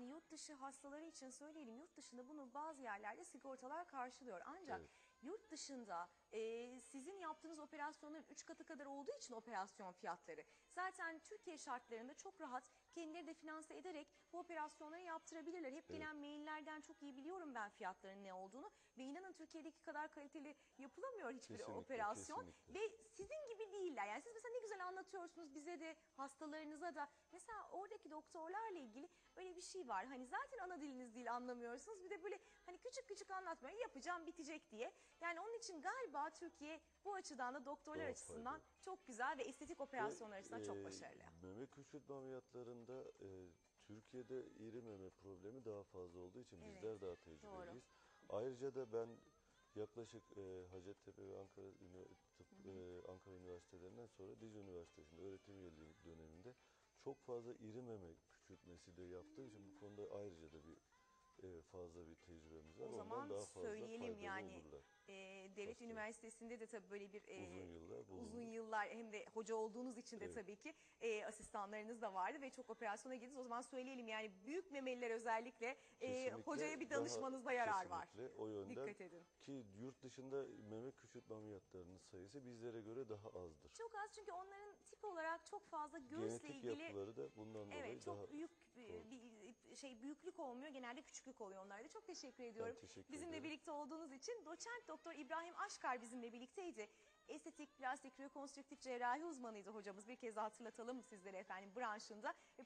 Yani yurt dışı hastaları için söyleyelim yurt dışında bunu bazı yerlerde sigortalar karşılıyor. Ancak Evet. yurt dışında e, sizin yaptığınız operasyonların 3 katı kadar olduğu için operasyon fiyatları zaten Türkiye şartlarında çok rahat kendileri de finanse ederek bu operasyonları yaptırabilirler. Hep gelen maillerden çok iyi biliyorum ben fiyatların ne olduğunu ve inanın Türkiye'deki kadar kaliteli yapılamıyor hiçbir Kesinlikle, operasyon kesinlikle. ve sizin gibi değiller. Yani siz mesela ne güzel anlatıyorsunuz bize de hastalarınıza da. Mesela oradaki doktorlarla ilgili öyle bir şey var. Hani zaten ana diliniz değil anlamıyorsunuz. Bir de böyle hani küçük küçük anlatmıyor. Yapacağım bitecek diye. Yani onun için galiba Türkiye bu açıdan da doktorlar Daha açısından faydalı. çok güzel ve estetik operasyonlar açısından Ve, çok e, başarılı. Meme küçültme ameliyatlarında e, Türkiye'de iri meme problemi daha fazla olduğu için Evet, bizler daha tecrübeliyiz. Ayrıca da ben yaklaşık e, Hacettepe ve Ankara, Tıp, e, Ankara Üniversitelerinden sonra Dicle Üniversitesi'nde öğretim üyeliği döneminde çok fazla iri meme küçültmesi de yaptığı için bu konuda ayrıca da bir e, fazla bir tecrübemiz var. O Ondan zaman daha fazla söyleyelim yani olurlar. e, devlet Hasta. üniversitesinde de tabii böyle bir e, Uzun yıllar bulunduk. uzun yıllar hem de hoca olduğunuz için de Evet. tabii ki e, asistanlarınız da vardı ve çok operasyona girdiniz. O zaman söyleyelim yani büyük memeliler özellikle e, hocaya bir danışmanızda yarar var. O yönden Dikkat edin. ki yurt dışında meme küçültme ameliyatlarının sayısı bizlere göre daha azdır. Çok az çünkü onların tip olarak çok fazla göğüsle Genetik ilgili yapıları da bundan dolayı Evet çok daha şey büyüklük olmuyor. Genelde küçüklük oluyor onlarda. Çok teşekkür ediyorum. teşekkür bizimle ederim. birlikte olduğunuz için doçent doktor İbrahim Aşkar bizimle birlikteydi. Estetik, plastik, rekonstrüktif cerrahi uzmanıydı hocamız. Bir kez hatırlatalım sizlere efendim branşında. Ve